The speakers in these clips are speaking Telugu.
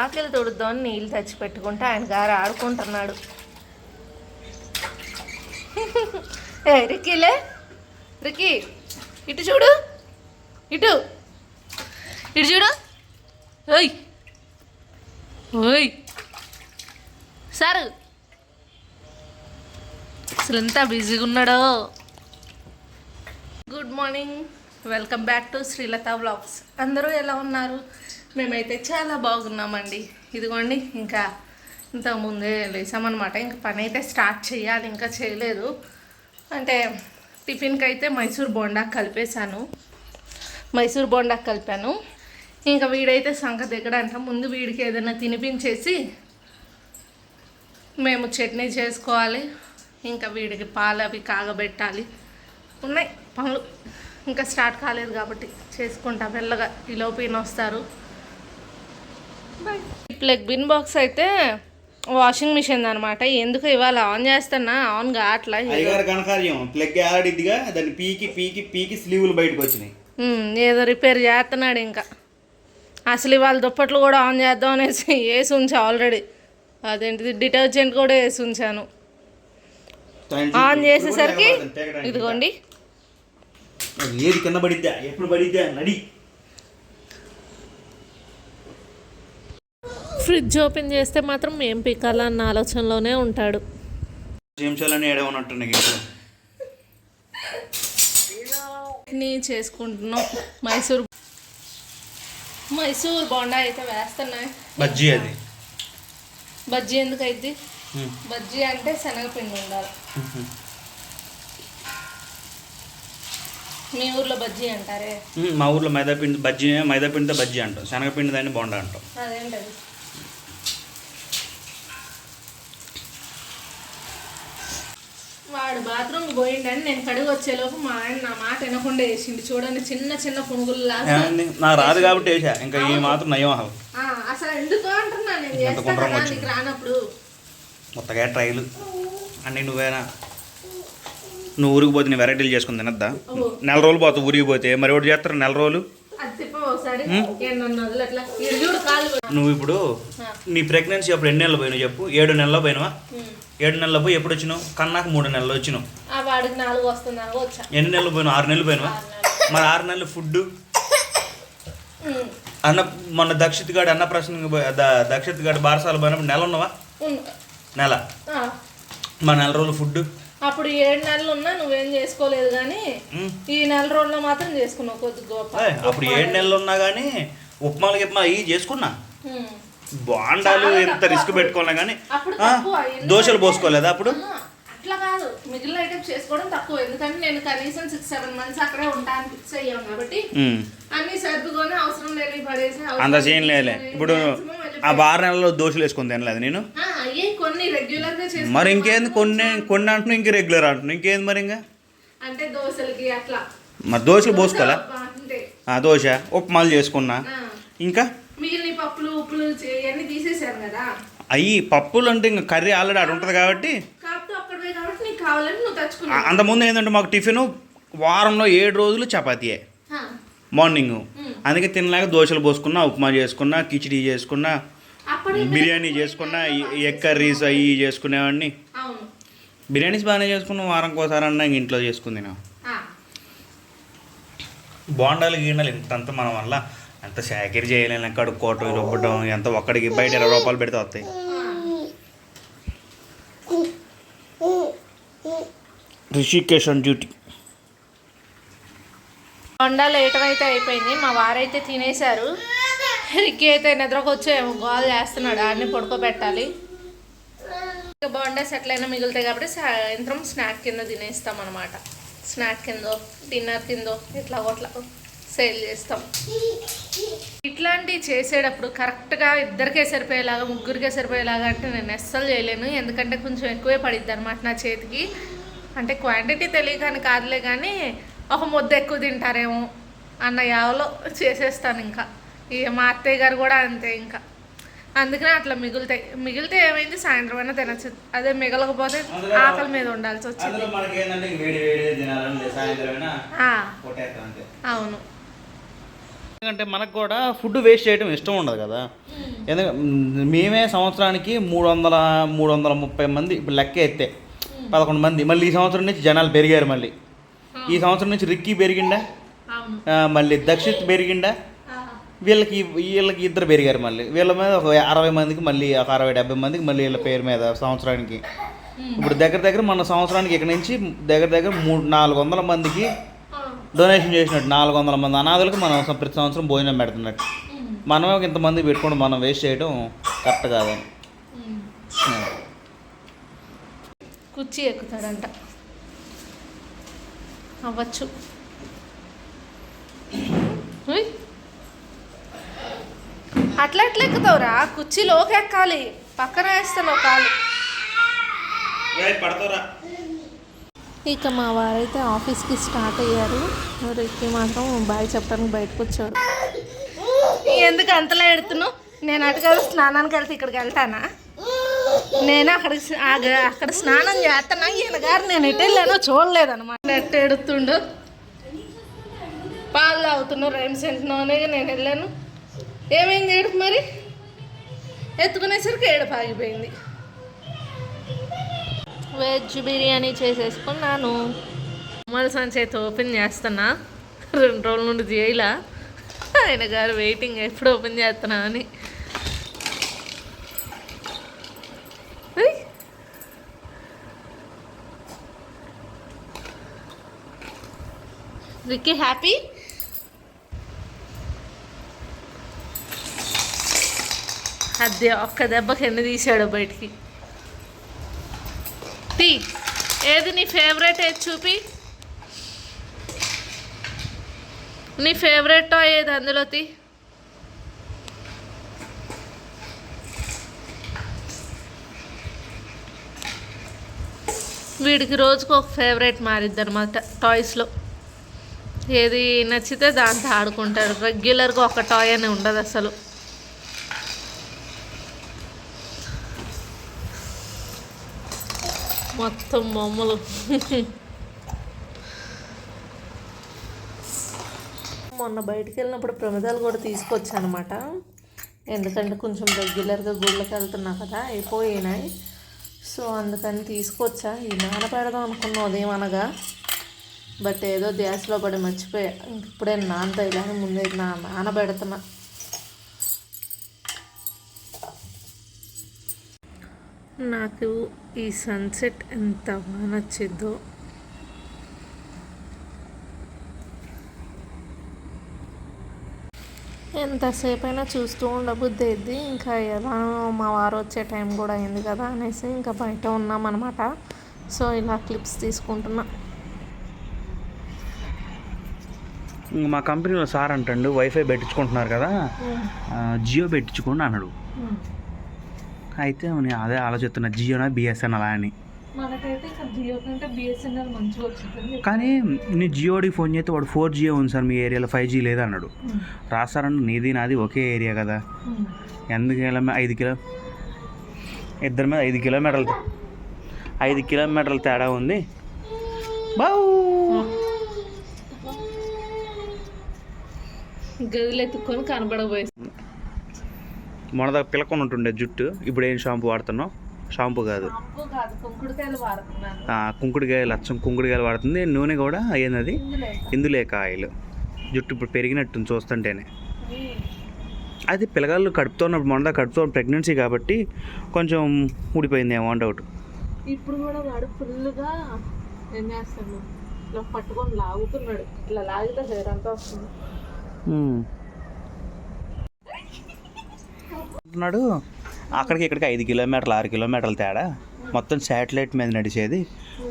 వాకిలి తుడుద్దామని నీళ్ళు తెచ్చి పెట్టుకుంటే ఆయన గారు ఆడుకుంటున్నాడు. ఏ రిక్కీలే రిక్కీ ఇటు చూడు. ఇటు. ఇటు చూడు. ఓయ్. ఓయ్. సారు. అసలు ఎంత బిజీగా ఉన్నాడో. Good morning. Welcome back to Srilatha vlogs. అందరూ ఎలా ఉన్నారు? మేమైతే చాలా బాగున్నామండి. ఇదిగోండి ఇంకా ఇంతకుముందే లేసామన్నమాట. ఇంకా పని అయితే స్టార్ట్ చేయాలి ఇంకా చేయలేదు. అంటే టిఫిన్కి అయితే మైసూర్ బోండా కలిపేశాను. మైసూర్ బోండా కలిపాను. ఇంకా వీడైతే సంగ దిగడంట. ముందు వీడికి ఏదైనా తినిపించేసి మేము చట్నీ చేసుకోవాలి. ఇంకా వీడికి పాలు అవి కాగబెట్టాలి. ఉన్నాయి పనులు. ఇంకా స్టార్ట్ కాలేదు కాబట్టి చేసుకుంటా మెల్లగా. ఈలోపు ఈయన వస్తారు. ప్లగ్ బిన్ బాక్స్ అయితే వాషింగ్ మిషన్ అనమాట ఎందుకు ఇవాళ ఆన్ చేస్తున్నా? ఆన్ కావట్లా? అయ్యగారు ఘనకార్యం. ప్లగ్ ఆడిద్దిగా దాన్ని పీకి పీకి పీకి స్లీవులు బయటకు వచ్చినాయి. ఉమ్, ఏదో రిపేర్ చేస్తున్నాడు ఇంకా. అసలు ఇవాళ దుప్పట్లు కూడా ఆన్ చేద్దాం అనేసి వేసి ఉంచా ఆల్రెడీ అదేంటిది? డిటర్జెంట్ కూడా వేసి ఉంచాను. ఆన్ చేసేసరికి ఇదిగోండి. ఏది కింద పడిద్దా? ఎప్పుడు పడిద్దా? నడి. ఫ్రిడ్జ్ ఓపెన్ చేస్తే మాత్రం ఏం పీకాలన్న ఆలోచనలోనే ఉంటాడు. నిమిషాలని ఏడవనట్టు ఇంట్లో నీ చేసుకుంటున్నాం. మైసూర్ మైసూర్ బోండా అయితే వేస్తున్నాయి. బజ్జీ అది. బజ్జీ ఎందుకు ఉమ్. బజ్జీ అంటే శనగపిండి ఉండాలి. మీ ఊర్లో బజ్జీ అంటారే? మా ఊర్లో మైదాపిండి బజ్జీ మైదాపిండితో బజ్జీ అంటాం. శనగపిండి దాన్ని బొండ అంటాం. అదేంటది? వాడు బాత్రూమ్ పోయిండని నేను కడిగి వచ్చేలోపు మా ఆయన నా మాట వినకుండా వేసిండు. చూడండి చిన్న చిన్న పునుగులు లాగా నాకు రాదు కాబట్టి వేసా. ఇంకా ఈ మాత్రం నయం అసలు. ఎందుకు అంటున్నా నేను. నీకు రానప్పుడు. మొత్తగా ట్రైలు. అన్నీ నువ్వేనా? నువ్వు ఊరికి పోతే నీ వెరైటీలు చేసుకుని తినద్దా? నెల రోజులు పోతావు ఊరికి పోతే. మరి ఒకటి చేస్తారు నెల రోజులు. నువ్వు ఇప్పుడు. నీ ప్రెగ్నెన్సీ అప్పుడు ఎన్ని నెలలు పోయినావు చెప్పు? ఏడు నెలల్లో పోయినావా. ఏడు నెలలు పోయి ఎప్పుడు వచ్చినావు? కన్నాక మూడు నెలలు వచ్చినావు. ఆ వాడికి నాలుగు వచ్చా. ఎన్ని నెలలు పోయినావు? ఆరు నెలలు పోయినావా? నెలలు. మరి ఆరు నెలలు ఫుడ్. అన్న మొన్న దక్షిత్ గాడు అన్న ప్రశ్న దక్షిత్ గాడు బారసాల పోయినప్పుడు నెల ఉన్నావా. నెల. మా నెల రోజులు ఫుడ్ అప్పుడు ఏడు నెలలు ఉన్నా నువ్వేం చేసుకోలేదు కానీ ఈ నెల రోజుల్లో మాత్రం చేసుకున్నావు కొద్ది గొప్ప. అప్పుడు ఏడు నెలలు ఉన్నా కానీ ఉప్మాలు గిప్మా ఇవి చేసుకున్నా. బాండాలు ఎంత రిస్క్. పెట్టుకోలే కానీ దోశలు పోసుకోలేదా అప్పుడు? అట్లా కాదు. మిగిలిన ఐటమ్స్ చేసుకోవడం తక్కువ. ఎందుకంటే నేను కనీసం సిక్స్ సెవెన్ మంత్స్ అక్కడే ఉంటాను ఫిక్స్ అయ్యాం కాబట్టి. అన్ని సర్దుకొని అవసరం లేని పడేసి అంత లేదులే. లేని ఇప్పుడు ఆ బారు నెలలో దోశలు వేసుకొని తినలేదు నేను? కొన్ని రెగ్యులర్గా మరి ఇంకేంది? కొన్ని కొన్ని అంటున్నావు ఇంక రెగ్యులర్ అంటున్నావు. ఇంకేంది మరి ఇంకా? అంటే దోశలకి అట్లా. మరి దోశలు పోసుకోవాలా? దోశ, ఉప్మాలు చేసుకున్నా. ఇంకా? మిగిలిన పప్పులు ఉప్పులు ఇవన్నీ కదా. అయ్యి పప్పులు అంటే ఇంకా కర్రీ ఆల్రెడీ ఆడ ఉంటుంది కాబట్టి తెచ్చుకున్నావు. అంతకుముందు ఏంటంటే మాకు టిఫిన్ వారంలో ఏడు రోజులు చపాతీయే. ఆ, మార్నింగ్. అందుకే తినలేక దోశలు పోసుకున్నా ఉప్మా చేసుకున్నా కిచిడి చేసుకున్నా బిర్యానీ చేసుకున్నా ఈ- ఎగ్ కర్రీస్ అవి చేసుకునేవాడిని. అవును. బిర్యానీస్ బాగానే చేసుకున్నాం వారం ఒకసారి అన్నా ఇంక ఇంట్లో చేసుకుంది నేను ఆ, బోండాలు గీండాలు ఇంతంత మనం వల్ల. అంత సేకరి చేయలేను కడుక్కోవటం రుబ్బటం ఎంత ఒక్కడికి బయట ఇరవై రూపాయలు పెడితే వస్తాయి. రిషికేష్ ఆన్ డ్యూటీ వండ లేటం అయితే అయిపోయింది. మా వారైతే తినేశారు. రిక్కి అయితే నిద్రకొచ్చి ఏమో గోల్ చేస్తున్నాడు. ఆడిని పడుకోబెట్టాలి. ఇక బోండాస్ ఎట్లయినా మిగులుతాయి కాబట్టి సాయంత్రం స్నాక్ కింద తినేస్తాం అనమాట స్నాక్ కిందో డిన్నర్ కిందో ఇట్లా ఒకట్లా సేల్ చేస్తాం. ఇట్లాంటివి చేసేటప్పుడు కరెక్ట్గా ఇద్దరికే సరిపోయేలాగా ముగ్గురికే సరిపోయేలాగా అంటే నేను అస్సలు చేయలేను. ఎందుకంటే కొంచెం ఎక్కువే పడిద్ది అనమాట నా చేతికి. అంటే క్వాంటిటీ తెలియకని కాదులే కానీ ఒక ముద్ద ఎక్కువ తింటారేమో అన్న యావలో చేసేస్తాను ఇంకా. ఇక మా అత్తయ్య గారు కూడా అంతే ఇంకా. అందుకనే అట్లా మిగులుతాయి. మిగిలితే ఏమైంది? సాయంత్రం అయినా తినచ్చు. అదే మిగలకపోతే ఆకలి మీద ఉండాల్సి వచ్చింది. అవును. ఎందుకంటే మనకు కూడా ఫుడ్ వేస్ట్ చేయడం ఇష్టం ఉండదు కదా. ఎందుకంటే మేమే సంవత్సరానికి మూడు వందల మూడు వందల ముప్పై మంది ఇప్పుడు లెక్క ఎత్తే పదకొండు మంది. మళ్ళీ ఈ సంవత్సరం నుంచి జనాలు పెరిగారు మళ్ళీ. ఈ సంవత్సరం నుంచి రిక్కీ పెరిగిండా మళ్ళీ దక్షిత్ పెరిగిండా వీళ్ళకి వీళ్ళకి ఇద్దరు పెరిగారు మళ్ళీ. వీళ్ళ మీద ఒక అరవై మందికి మళ్ళీ ఒక అరవై డెబ్బై మందికి మళ్ళీ వీళ్ళ పేరు మీద సంవత్సరానికి. ఇప్పుడు దగ్గర దగ్గర మన సంవత్సరానికి ఇక్కడ నుంచి దగ్గర దగ్గర మూడు నాలుగు వందల మందికి డొనేషన్ చేసినట్టు నాలుగు వందల మంది అనాథులకు మనం ప్రతి సంవత్సరం భోజనం పెడుతున్నట్టు. మనమే ఒక ఇంతమంది పెట్టుకుంటూ మనం వేస్ట్ చేయడం కరెక్ట్ కాదని. కుర్చీ ఎక్కుతాడంట. అవ్వచ్చు. అట్లా ఎట్లా ఎక్కుతావురా? కుర్చీలోకి ఎక్కాలి. పక్కన వేస్తాను కాలు పడతారా ఇక మా వారైతే ఆఫీస్కి స్టార్ట్ అయ్యారు. రెక్కి మాత్రం బాయ్ చెప్పడానికి బయటకు వచ్చాడు ఎందుకు అంతలా ఎడుతున్నావు నేను అటుకెళ్ళి స్నానానికి వెళ్తే ఇక్కడికి వెళ్తానా? నేను అక్కడ అక్కడ స్నానం చేస్తానా ఈయన గారు నేను ఎటు వెళ్ళానో చూడలేదు అనమాట ఎడుతుండు పాలు తాగుతున్నావు రైమ్స్ సెంట్లోనే నేను వెళ్ళాను. ఏమైంది ఏడుపు మరి? ఎత్తుకునేసరికి ఏడుపు ఆగిపోయింది. వెజ్ బిర్యానీ చేసేసుకున్నాను. మలసాన్ చేతి ఓపెన్ చేస్తున్నా. రెండు రోజుల నుండి చేయలా. ఆయన గారు వెయిటింగ్ ఎప్పుడు ఓపెన్ చేస్తున్నా అని. విక్కీ హ్యాపీ? అదే ఒక్క దెబ్బకి ఎన్ని తీసాడు బయటికి. టీ ఏది నీ ఫేవరెట్? ఏది చూపి. నీ ఫేవరెట్ టాయ్ ఏది అందులో తీ. వీడికి రోజుకు ఒక ఫేవరెట్ మారిద్ది అనమాట టాయ్స్లో. ఏది నచ్చితే దాంతో ఆడుకుంటాడు రెగ్యులర్గా ఒక టాయ్ అని ఉండదు అసలు మొత్తం బొమ్మలు. మొన్న బయటికి వెళ్ళినప్పుడు ప్రమిదాలు కూడా తీసుకొచ్చాను అనమాట ఎందుకంటే కొంచెం రెగ్యులర్గా గుళ్ళకి వెళ్తున్నా కదా అయిపోయినాయి. సో అందుకని తీసుకొచ్చా. ఈ నానబెడదాం అనుకున్నా ఉదయం అనగా బట్ ఏదో ధ్యాసలో పడి మర్చిపోయా. ఇప్పుడే నాన్నతో ఇలా ముందే నా నానబెడుతున్నా నాకు ఈ సన్సెట్ ఎంత బాగా నచ్చిద్దో ఎంతసేపు అయినా చూస్తూ ఉండబుద్ధి అయింది ఇంకా ఎలా మా వారు వచ్చే టైం కూడా అయింది కదా అనేసి ఇంకా బయట ఉన్నామన్నమాట. సో ఇలా క్లిప్స్ తీసుకుంటున్నా. మా కంపెనీలో సార్ అంటాడు వైఫై పెట్టించుకుంటున్నారు కదా జియో పెట్టించుకోండి అన్నాడు. అయితే నేను అదే ఆలోచిస్తున్నా. జియోనా బిఎస్ఎన్ఎల్ అని. కానీ నేను జియోడికి ఫోన్ చేస్తే వాడు ఫోర్ జియో ఉంది సార్ మీ ఏరియాలో ఫైవ్ జీ లేదు అన్నాడు. రాస్తారంటే నీది నాది ఒకే ఏరియా కదా. ఎందుకు ఐదు కిలో ఇద్దరి మీద ఐదు కిలోమీటర్లు ఐదు కిలోమీటర్ల తేడా ఉంది. బావు. గదిలో ఎత్తుక్కొని కనబడబోయే మొన్నదా పిలకొని ఉంటుండే జుట్టు. ఇప్పుడు ఏం షాంపూ వాడుతున్నావు? షాంపూ కాదు. కుంకుడుకాయలు అచ్చం కుంకుడుకాయలు వాడుతుంది. నూనె కూడా ఏంది ఇందులేక? ఆయిల్ జుట్టు ఇప్పుడు పెరిగినట్టు చూస్తుంటేనే. అది పిల్లగాళ్ళు కడుపుతో ఉన్నప్పుడు మొన్న కడుపుతో ప్రెగ్నెన్సీ కాబట్టి కొంచెం ఊడిపోయింది ఏమో డౌట్ ఇప్పుడు కూడా వాడు ఫుల్గా ఏం చేస్తాడు? ఇలా పట్టుకొని లాగుతున్నాడు. లాగితే హెయిర్ అంతా వస్తుంది. అంటున్నాడు అక్కడికి ఇక్కడికి ఐదు కిలోమీటర్లు ఆరు కిలోమీటర్ల తేడా. మొత్తం శాటిలైట్ మీద నడిచేది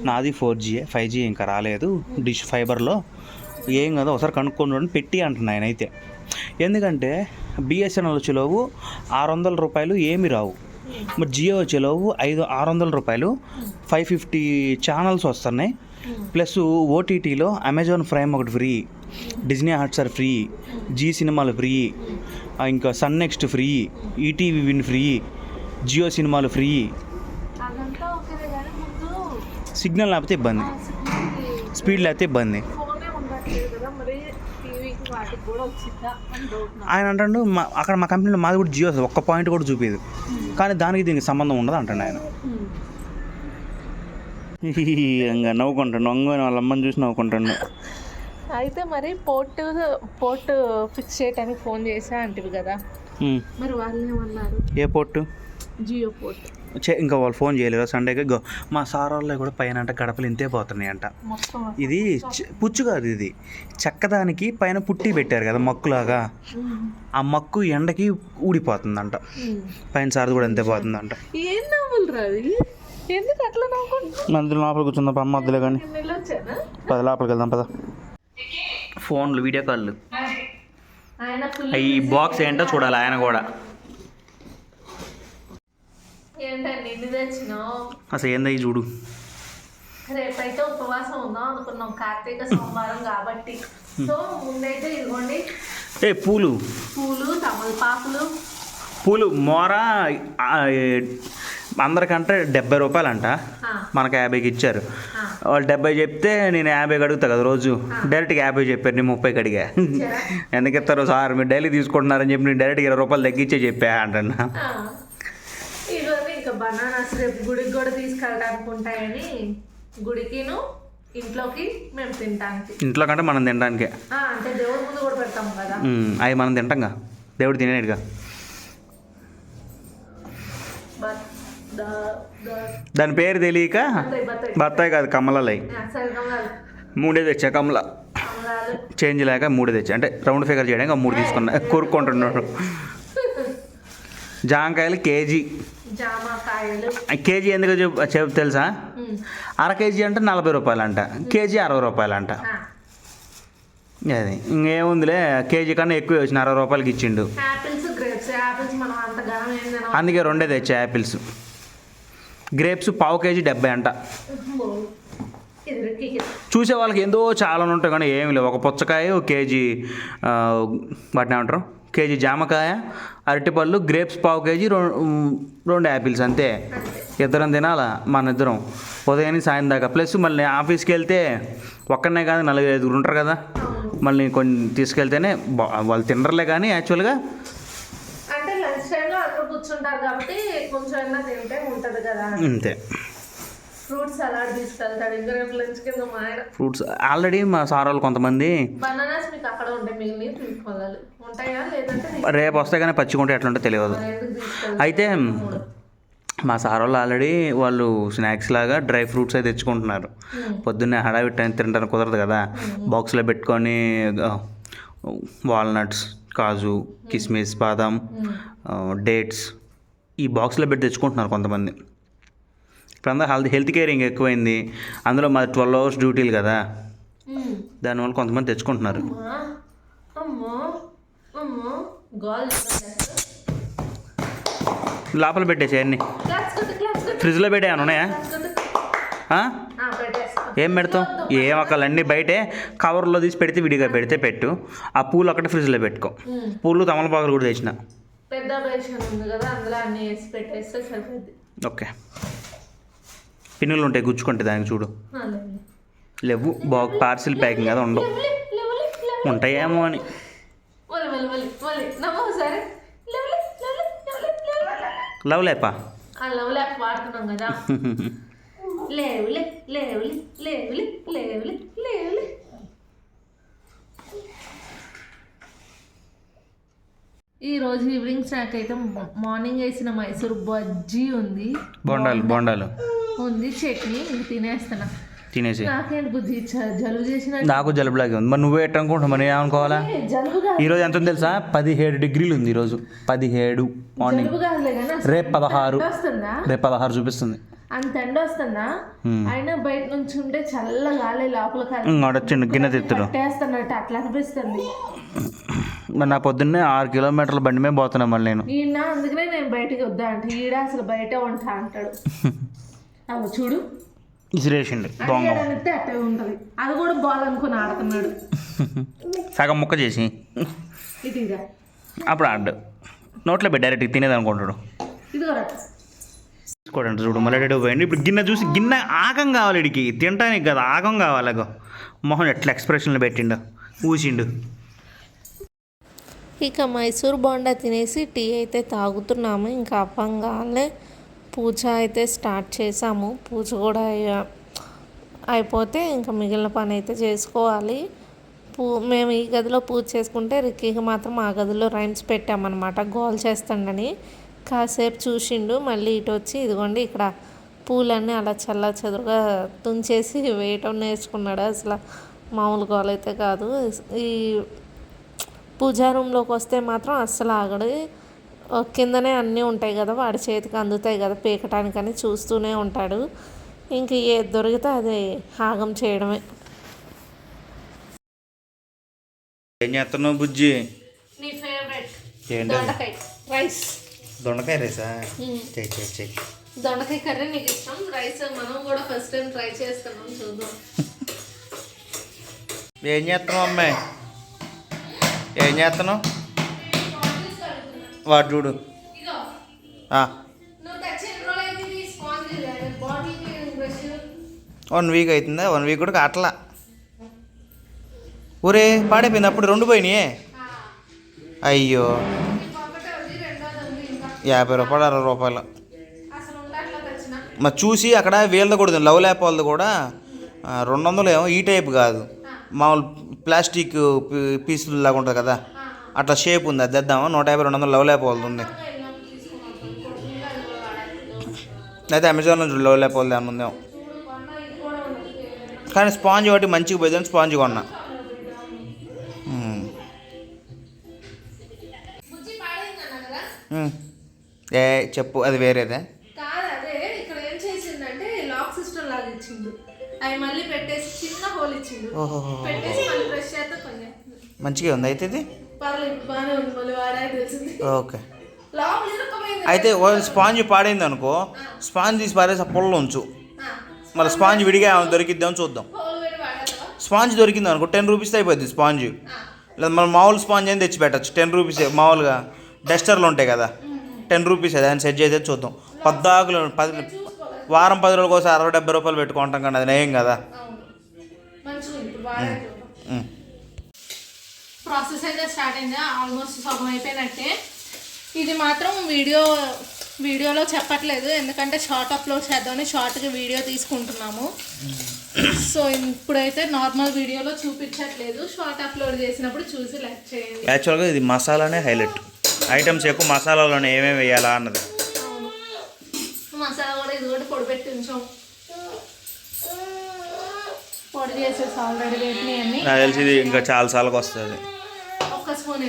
నాది ఫోర్ జీ ఫైవ్ జీ ఇంకా రాలేదు. డిష్ ఫైబర్లో ఏం కదా ఒకసారి కనుక్కొని పెట్టి అంటున్నా ఆయన అయితే ఎందుకంటే బిఎస్ఎన్ఎల్ వచ్చేలోపు ఆరు వందల రూపాయలు ఏమి రావు. మరి జియో వచ్చేలోపు ఐదు ఆరు వందల రూపాయలు ఫైవ్ ఫిఫ్టీ ఛానల్స్ వస్తున్నాయి. ప్లస్ ఓటీటీలో అమెజాన్ ప్రైమ్ ఒకటి free Disney Hotstar free Zee సినిమాలు ఫ్రీ ఇంకా Sun NXT free ETV Win free Jio సినిమాలు ఫ్రీ సిగ్నల్ లేకపోతే ఇబ్బంది. స్పీడ్ లేకపోతే ఇబ్బంది. ఆయన అంటాడు మా అక్కడ మా కంపెనీలో మాది కూడా జియో ఒక్క పాయింట్ కూడా చూపించదు కానీ దానికి దీనికి సంబంధం ఉండదు అంటాడు ఆయన. ఉమ్. ఇంకా నవ్వుకుంటాను వంగని వాళ్ళ అమ్మని చూసి నవ్వుకుంటాను అయితే మరి పోర్ట్ పోర్ట్ ఫిక్స్ చేయడానికి ఫోన్ చేసా అంటివి కదా. మరి వాళ్ళు ఏమన్నారు? ఏ పొట్టు జియో పోర్ట్. ఇంకా వాళ్ళు ఫోన్ చేయలేరు సండేకి గో మా సార్ వాళ్ళు కూడా పైన అంట గడపలు ఇంతే పోతున్నాయి అంట ఇది పుచ్చు కాదు ఇది. చెక్కదానికి పైన పుట్టి పెట్టారు కదా మక్కులాగా. ఆ మక్కు ఎండకి ఊడిపోతుందంట. పైన సార్ కూడా అంతే పోతుందంట. ఏం ఎందుకు అట్లా లోపల కూర్చుందాం పమ్మ వద్దులే కానీ. పది లోపలికి వెళ్దాం పద. ఫోన్లు వీడియో కాళ్ళు ఈ బాక్స్ ఏంటో చూడాలి ఆయన కూడా. అసలు ఏందో ఈ చూడు. రేపైతే ఉపవాసం ఉందాం అనుకున్నాం కార్తీక సోమవారం కాబట్టి. సో ముందైతే ఇదిగోండి. ఏ పూలు. పూలు తమలపాకులు. పూలు మోర అందరికంటే డెబ్బై రూపాయలు అంట మనకు యాభైకి ఇచ్చారు. వాళ్ళు డెబ్బై చెప్తే నేను యాభైకి అడుగుతా కదా రోజు. డైరెక్ట్గా యాభై చెప్పారు నేను ముప్పైకి అడిగా? ఎందుకు ఇస్తారు? సార్ మీరు డైలీ తీసుకుంటున్నారని చెప్పి నేను డైరెక్ట్గా ఇరవై రూపాయలు తగ్గించే చెప్పా అంటున్నా. ఇంకా బనానాస్ రేపు గుడికి కూడా తీసుకెళ్ళడానికి ఉంటాయని గుడికిను ఇంట్లోకి మేము తినడానికి ఇంట్లో కంటే మనం తినడానికే అంటే దేవుడి ముందు కూడా పెడతాం కదా. అవి మనం తింటాంగా దేవుడు తినేడుగా బట్ దాని పేరు తెలియక బత్తాయి కాదు కమలలై. మూడే తెచ్చా కమల. చేంజ్ లేక మూడు తెచ్చా. అంటే రౌండ్ ఫిగర్ చేయడానికి మూడు తీసుకున్నా. కేజీ. జామకాయలు. ఆ కేజీ ఎందుకు చెప్ చెప్ తెలుసా. అర కేజీ అంటే నలభై రూపాయలు అంట కేజీ అరవై రూపాయలు అంట ఆ. అది ఇంకేముందిలే కేజీ కన్నా ఎక్కువ వచ్చిన అరవై రూపాయలకి ఇచ్చిండు. అందుకే రెండే తెచ్చా యాపిల్స్. గ్రేప్స్ పావు కేజీ డెబ్బై అంట. చూసే వాళ్ళకి ఎంతో చాలా ఉంటాయి కానీ ఏమి లేవు. ఒక పుచ్చకాయ ఒక కేజీ వాటిని ఏమంటారు? కేజీ జామకాయ అరటిపళ్ళు గ్రేప్స్ పావు కేజీ రెండు రెండు యాపిల్స్ అంతే. ఇద్దరం తినాలా? మన ఇద్దరం. ఉదయానికి సాయం దాకా. ప్లస్ మళ్ళీ ఆఫీస్కి వెళ్తే ఒక్కనే కాదు నలుగురు ఐదుగురు ఉంటారు కదా. మళ్ళీ కొన్ని తీసుకెళ్తేనే వాళ్ళు తినరులే కానీ యాక్చువల్గా అంటే లంచ్ టైంలో అందరూ కూర్చుంటారు కాబట్టి కొంచెం అయినా తింటే ఉంటది కదా. అంతే. ఫ్రూట్ సలాడ్ తీసుకెళ్తాడు. ఇంకా రేపు లంచ్ కింద మా ఆయన. ఫ్రూట్స్ ఆల్రెడీ మా సార్ వాళ్ళు కొంతమంది బనానాస్ మీకు అక్కడ ఉంటాయి మిగిలిన తీసుకోవాలి ఉంటాయా లేదంటే రేపు వస్తే కానీ పచ్చికుంటే ఎట్లుంటే తెలియదు. అయితే మా సార్ వాళ్ళు ఆల్రెడీ వాళ్ళు స్నాక్స్ లాగా డ్రై ఫ్రూట్స్ అయితే తెచ్చుకుంటున్నారు. పొద్దున్నే హడావిట్ తినడానికి కుదరదు కదా. బాక్స్లో పెట్టుకొని వాల్నట్స్ కాజు కిస్మిస్ బాదాం డేట్స్ ఈ బాక్స్లో పెట్టి తెచ్చుకుంటున్నారు కొంతమంది. ఇప్పుడు అందరూ హెల్త్ హెల్త్ కేరింగ్ ఎక్కువైంది. అందులో మాది ట్వెల్వ్ అవర్స్ డ్యూటీలు కదా. దానివల్ల కొంతమంది తెచ్చుకుంటున్నారు. లోపల పెట్టేసి అన్ని. క్లాస్ కొట్టు క్లాస్ కొట్టు. ఫ్రిడ్జ్లో పెట్టాను ఉన్నాయా క్లాస్ కొట్టు ఆ? ఆ, పెట్టేస్తా ఏం పెడతాం ఏం అన్నీ బయటే కవర్లో తీసి పెడితే విడిగా పెడితే పెట్టు ఆ పూలు ఒకటి ఫ్రిడ్జ్లో పెట్టుకో. పూలు తమలపాకులు కూడా తెచ్చిన పెద్ద బేషన్ ఉంది కదా అందులో అన్ని వేసి పెట్టేస్తే సరిపోద్ది ఓకే పిన్నులు ఉంటాయి గుచ్చుకుంటే దానికి చూడు లేవు. బాక్ పార్సిల్ ప్యాకింగ్ కదా ఉండవు. ఉంటాయేమో అని. లేవు, లేపా లవ్ ల్యాప్ వాడుతున్నాం కదా లేవులే లేవులే లేవులే లేవులే లేవులే ఈ రోజు ఈవినింగ్ స్నాక్ అయితే మార్నింగ్ వేసిన మైసూర్ బజ్జీ ఉంది. బొండాలు బొండాలు. ఉంది చట్నీ ఇది తినేస్తున్నా. తినేసి నాకేంటి బుద్ధి? జలుబు చేసిన నాకు జలుబులాగే ఉంది. మరి నువ్వే ఎట్టనుకుంటావు మరి ఏమనుకోవాలా? జలుబు ఈరోజు ఎంత ఉంది తెలుసా? పదిహేడు డిగ్రీలు ఉంది ఈరోజు. పదిహేడు మార్నింగ్. జలుబు రేపు పదహారు. రేపు పదహారు చూపిస్తుంది. అంత ఎండ వస్తుందా. అయినా బయట నుంచి ఉంటే చల్ల గాలి లోపల గిన్నె తెత్తుడు. కట్టేస్తున్నట్టు అట్లా అనిపిస్తుంది. నా పొద్దున్నే ఆరు కిలోమీటర్ల బండి మీద పోతున్నా మళ్ళీ నేను. ఈయన అందుకనే నేను బయటికి వద్దా అంటే ఈడ అసలు బయట ఉంటా అంటాడు. అవి చూడు. ఇసిరేసిండు దొంగ. అట్టే ఉంటుంది. అది కూడా బాల్ అనుకుని ఆడుతున్నాడు. సగం ముక్క చేసి. అప్పుడు ఆడ్డు. నోట్లో పెట్టి డైరెక్ట్ తినేది అనుకుంటాడు. ఇదిగోరా తీసుకోడండి చూడు మళ్ళీ పోయింది ఇప్పుడు గిన్నె చూసి గిన్నె ఆగం కావాలి ఇడికి. తినటానికి కదా ఆగం కావాలి మొహన్ ఎట్లా ఎక్స్ప్రెషన్లు పెట్టిండు. ఊసిండు. ఇక మైసూర్ బోండా తినేసి టీ అయితే తాగుతున్నాము. ఇంకా అవ్వంగానే పూజ అయితే స్టార్ట్ చేసాము. పూజ కూడా అయిపోతే ఇంకా మిగిలిన పని అయితే చేసుకోవాలి. పూ మేము ఈ గదిలో పూజ చేసుకుంటే రిక్కీకి మాత్రం ఆ గదిలో రైమ్స్ పెట్టామన్నమాట. గోల్ చేస్తాడని. కాసేపు చూసిండు మళ్ళీ ఇటు వచ్చి ఇదిగోండి ఇక్కడ పూలన్నీ అలా చల్ల చెదురుగా తుంచేసి వేయటం నేర్చుకున్నాడు. అసలు మామూలు గోల్ అయితే కాదు. ఈ పూజా రూమ్లోకి వస్తే మాత్రం అస్సలు ఆగడు. కిందనే అన్నీ ఉంటాయి కదా వాడి చేతికి అందుతాయి కదా పీకటానికని చూస్తూనే ఉంటాడు. ఇంక ఏది దొరికితే అది ఆగం చేయడమే. ఏం చేస్తున్నావు బుజ్జి? నీ ఫేవరెట్ రైస్. దొండకాయ రేసా? చెయ్యి చెయ్యి చెయ్యి దొండకాయ కర్రీ నీకు ఇష్టం? రైస్ మనం కూడా ఫస్ట్ టైం ట్రై చేస్తున్నాం చూద్దాం. ఏం చేస్తున్నావు అమ్మాయి ఏం చేస్తున్నావు? వాడు చూడు. వన్ వీక్ అవుతుందా వన్ వీక్ కూడా అట్లా ఊరే పాడైపోయింది అప్పుడు రెండు పోయినాయే? అయ్యో. యాభై రూపాయలు అరవై రూపాయలు. మరి చూసి అక్కడ వీళ్ళది కూడా లవ్ ల్యాప్ వాళ్ళది కూడా. రెండు వందలు ఏమో ఈ టైప్ కాదు. మామూలు ప్లాస్టిక్ పీ- పీసులు లాగా ఉంటుంది కదా. అట్లా షేప్ ఉంది అది తెద్దామా? నూట యాభై రెండు వందలు లవ్ ల్యాప్ వాళ్ళది ఉంది. అయితే అమెజాన్లో చూడు లవ్ ల్యాప్ వాళ్ళది ఏమన్నా ఉందేమో కానీ స్పాంజ్ ఒకటి మంచిగా పోయిందని స్పాంజ్ కొన్నా. ఏ చెప్పు అది వేరేదే. కాదు అదే ఇక్కడ ఏం చేసిందంటే లాక్ సిస్టమ్ లాగా ఇచ్చిండు. అవి మళ్ళీ పెట్టేసి చిన్న హోల్ ఇచ్చిండు. ఓహోహో పెట్టేసి మళ్ళీ బ్రష్ చేస్తే కొంచెం మంచిగా ఉంది అయితే ఇది? పర్లేదు బాగానే ఉంది మళ్ళీ వాడాక తెలిసింది. ఓకే. లోపల ఇరుక్కుపోయింది. అయితే ఓ స్పాంజ్ పాడైంది అనుకో స్పాంజ్ తీసి పారేసి ఆ పుల్ల ఉంచు. మళ్ళీ స్పాంజ్ విడిగా ఏమైనా దొరికిద్దాం చూద్దాం. హోల్ పెట్టి వాడాలా స్పాంజ్ దొరికింది అనుకో టెన్ రూపీస్ అయిపోద్ది స్పాంజ్. లేదా మనం మామూలు స్పాంజ్ అని తెచ్చి పెట్టచ్చు టెన్ రూపీస్ మామూలుగా డస్టర్లు ఉంటాయి కదా. టెన్ రూపీస్ దాన్ని సెట్ చేస్తే చూద్దాం. పద్దాకులు పది వారం పది రోజుల కోసం అరవై డెబ్బై రూపాయలు పెట్టుకుంటాం కానీ అది నయం కదా. ప్రాసెస్ అయితే స్టార్ట్ అయింది? ఆల్మోస్ట్ సగం అయిపోయినట్టే. ఇది మాత్రం వీడియో వీడియోలో చెప్పట్లేదు. ఎందుకంటే షార్ట్ అప్లోడ్ చేద్దామని షార్ట్కి వీడియో తీసుకుంటున్నాము. సో ఇప్పుడైతే నార్మల్ వీడియోలో చూపించట్లేదు. షార్ట్ అప్లోడ్ చేసినప్పుడు చూసి లైక్ చేయండి. యాక్చువల్గా ఇది మసాలానే హైలైట్ ఐటమ్స్ ఎక్కువ మసాలాలోనే ఏమేమి వేయాలా అన్నది. అవును. మసాలా కూడా ఇది కూడా పొడి పెట్టి ఉంచాం. పొడి చేసేసి ఆల్రెడీ వేటిని అన్ని నాకు తెలిసి ఇది ఇంకా చాలా సార్లు వస్తుంది. స్పూన్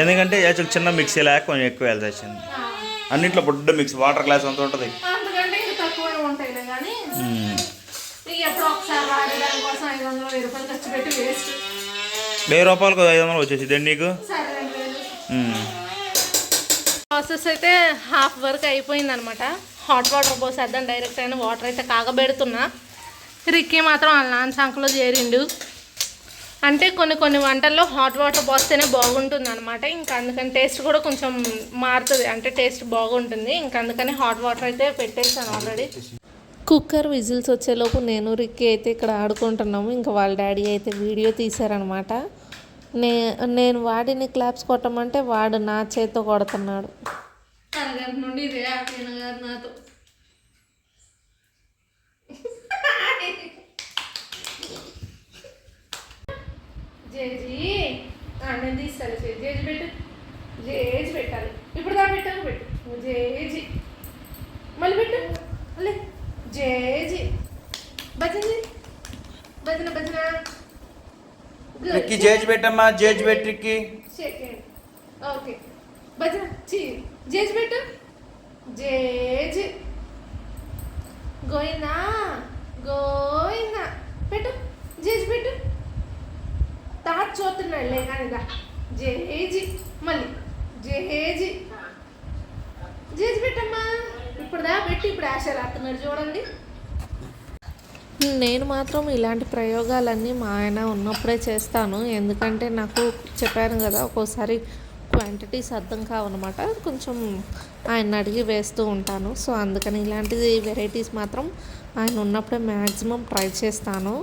ఎందుకంటే యాక్చువల్ చిన్న మిక్సీ లేక కొంచెం ఎక్కువ వెళ్ళాల్సి వచ్చింది. అన్నింట్లో బుడ్డ మిక్స్ వాటర్ గ్లాస్ అంత ఉంటుంది. అంతకంటే ఇంకా తక్కువ ఉంటాయిలే కానీ ఇక ఎప్పుడో ఒకసారి వాడే దానికోసం ఐదు వందలు వెయ్యి రూపాయలు ఖర్చు పెట్టి వేస్ట్. వెయ్యి రూపాయలకు ఐదు వందలు వచ్చేసి నీకు? సరే వేలు మ్మ్. ప్రాసెస్ అయితే హాఫ్ వరకు అయిపోయిందనమాట. హాట్ వాటర్ పోసేద్దాం డైరెక్ట్ అయిన వాటర్ అయితే కాగబెడుతున్నా. రిక్కీ మాత్రం అల్లాన్ సంఖలో చేరిండు. అంటే కొన్ని కొన్ని వంటల్లో హాట్ వాటర్ పోస్తేనే బాగుంటుంది అనమాట ఇంకా అందుకని టేస్ట్ కూడా కొంచెం మారుతుంది. అంటే టేస్ట్ బాగుంటుంది. ఇంకా అందుకని హాట్ వాటర్ అయితే పెట్టేసాను ఆల్రెడీ కుక్కర్ విజిల్స్ వచ్చేలోపు నేను రిక్కీ అయితే ఇక్కడ ఆడుకుంటున్నాము. ఇంకా వాళ్ళ డాడీ అయితే వీడియో తీశారనమాట. నే నేను వాడిని క్లాప్స్ కొట్టమంటే వాడు నా చేతితో కొడుతున్నాడు. నుండి ఇదే గారు నాతో. జేజీ నేను తీస్తాను జేజీ పెట్టు. జేజీ పెట్టాలి. ఇప్పుడు దా పెట్టాలి పెట్టు. జేజీ. మళ్ళీ పెట్టు. మళ్ళీ. జేజీ. భజన భజన భజన. రిక్కి జేజ్ పెట్టమ్మా జేజ్ పెట్టి రిక్కి ఓకే భజన చీ జేజ్ పెట్టు జేజ్. గోయిందా? గోయిందా? పెట్టు జేజ్ పెట్టు తాత చూస్తున్నాడు లే కానీ దా. మళ్ళీ జేజి. జేజ్ పెట్టమ్మా ఇప్పుడు దా పెట్టి ఇప్పుడు ఆశ రాస్తున్నాడు చూడండి. నేను మాత్రం ఇలాంటి ప్రయోగాలన్నీ మా ఆయన ఉన్నప్పుడే చేస్తాను. ఎందుకంటే నాకు చెప్పాను కదా ఒక్కోసారి క్వాంటిటీస్ అర్థం కావన్నమాట. కొంచెం ఆయన అడిగి వేస్తూ ఉంటాను. సో అందుకని ఇలాంటి వెరైటీస్ మాత్రం ఆయన ఉన్నప్పుడే మ్యాక్సిమం ట్రై చేస్తాను.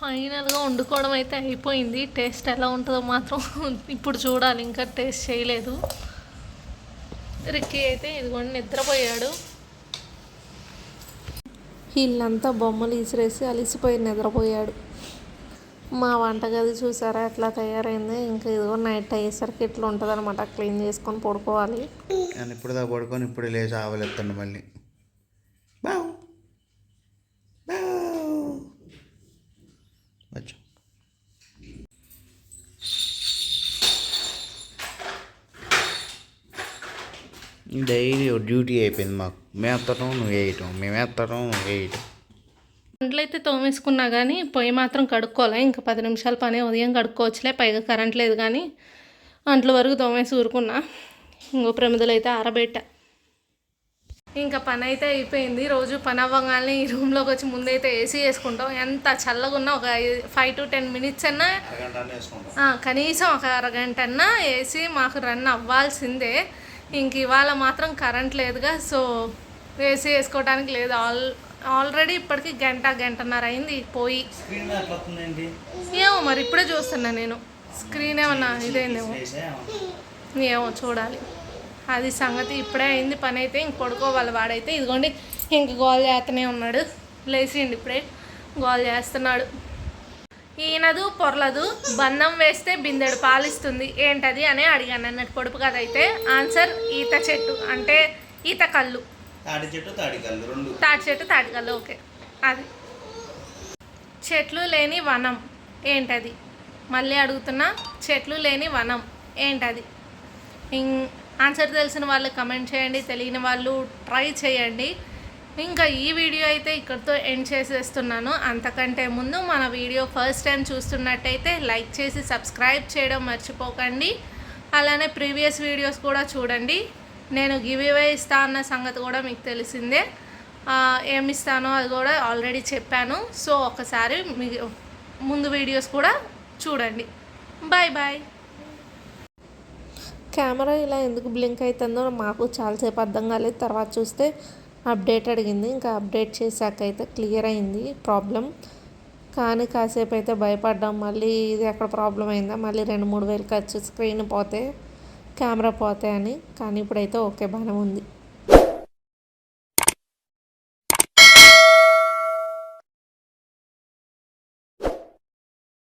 ఫైనల్గా వండుకోవడం అయితే అయిపోయింది. టేస్ట్ ఎలా ఉంటుందో మాత్రం ఇప్పుడు చూడాలి. ఇంకా టేస్ట్ చేయలేదు. రిక్కీ అయితే ఇదిగోండి నిద్రపోయాడు. వీళ్ళంతా బొమ్మలు ఇసిరేసి అలిసిపోయి నిద్రపోయాడు. మా వంటగది చూసారా? ఎట్లా తయారైంది ఇంకా ఇదిగో నైట్ అయ్యేసరికి ఇట్లా ఉంటుంది అనమాట క్లీన్ చేసుకొని పడుకోవాలి. ఇప్పుడు దా పడుకొని ఇప్పుడు లేచి ఆవలెత్తండి మళ్ళీ. బావు. డైలీ డ్యూటీ అయిపోయింది మాకు. మేము ఎత్తడం నువ్వు వేయటం. మేము ఎత్తడం నువ్వు వేయటం. అయితే తోమేసుకున్నా కానీ పొయ్యి మాత్రం కడుక్కోలే ఇంకా పది నిమిషాల పని ఉదయం కడుక్కోవచ్చులే పైగా కరెంట్ లేదు కానీ అంట్ల వరకు తోమేసి ఊరుకున్నా. ఇంకో ప్రమిదలు అయితే ఆరబెట్టా. ఇంకా పని అయితే అయిపోయింది. రోజు పని అవ్వగానే ఈ రూమ్లోకి వచ్చి ముందైతే ఏసీ వేసుకుంటాం. ఎంత చల్లగా ఉన్నా ఒక ఫైవ్ టు టెన్ మినిట్స్ అన్నా ఆ, కనీసం ఒక అరగంట అన్నా ఏసీ మాకు రన్ అవ్వాల్సిందే. ఇంక ఇవాళ మాత్రం కరెంట్ లేదుగా సో ఏసీ వేసుకోవడానికి లేదు. ఆల్ ఆల్రెడీ ఇప్పటికి గంట గంటన్నర అయింది పోయి. ఏమో మరి ఇప్పుడే చూస్తున్నా నేను. స్క్రీన్ ఏమన్నా ఇదైందేమో? ఏమో. చూడాలి. అది సంగతి ఇప్పుడే అయింది పని అయితే ఇంక పడుకోవాలి వాడైతే. ఇదిగోండి ఇంక గోల్ చేస్తూనే ఉన్నాడు. లేచిండి ఇప్పుడే గోల్ చేస్తున్నాడు. ఈయనదు పొరలదు బంధం వేస్తే బిందెడు పాలిస్తుంది. ఏంటది అని అడిగాను అన్నట్టు పొడుపు కథ అయితే ఆన్సర్ ఈత చెట్టు అంటే ఈత కళ్ళు. తాడి చెట్టు తాడి కళ్ళు రెండు. తాటి చెట్టు తాటి కళ్ళు ఓకే. అది. చెట్లు లేని వనం ఏంటది? మళ్ళీ అడుగుతున్నా చెట్లు లేని వనం ఏంటది? ఆన్సర్ తెలిసిన వాళ్ళు కమెంట్ చేయండి తెలియని వాళ్ళు ట్రై చేయండి. ఇంకా ఈ వీడియో అయితే ఇక్కడితో ఎండ్ చేసేస్తున్నాను. అంతకంటే ముందు మన వీడియో ఫస్ట్ టైం చూస్తున్నట్టయితే లైక్ చేసి సబ్స్క్రైబ్ చేయడం మర్చిపోకండి. అలానే ప్రీవియస్ వీడియోస్ కూడా చూడండి. నేను గివ్ అవే ఇస్తా అన్న సంగతి కూడా మీకు తెలిసిందే. ఆ, ఏమి ఇస్తానో అది కూడా ఆల్రెడీ చెప్పాను. సో ఒకసారి మీ ముందు వీడియోస్ కూడా చూడండి. Bye bye. కెమెరా ఇలా ఎందుకు బ్లింక్ అవుతుందో మాకు చాలాసేపు అర్థం కాలేదు. తర్వాత చూస్తే అప్డేట్ అడిగింది. ఇంకా అప్డేట్ చేశాక అయితే క్లియర్ అయింది ప్రాబ్లం. కానీ కాసేపు అయితే భయపడ్డాం. మళ్ళీ ఇది ఎక్కడ ప్రాబ్లం అయిందా? మళ్ళీ రెండు మూడు వేలు ఖర్చు స్క్రీన్ పోతే కెమెరా పోతే అని. కానీ ఇప్పుడైతే ఓకే బాగానే ఉంది.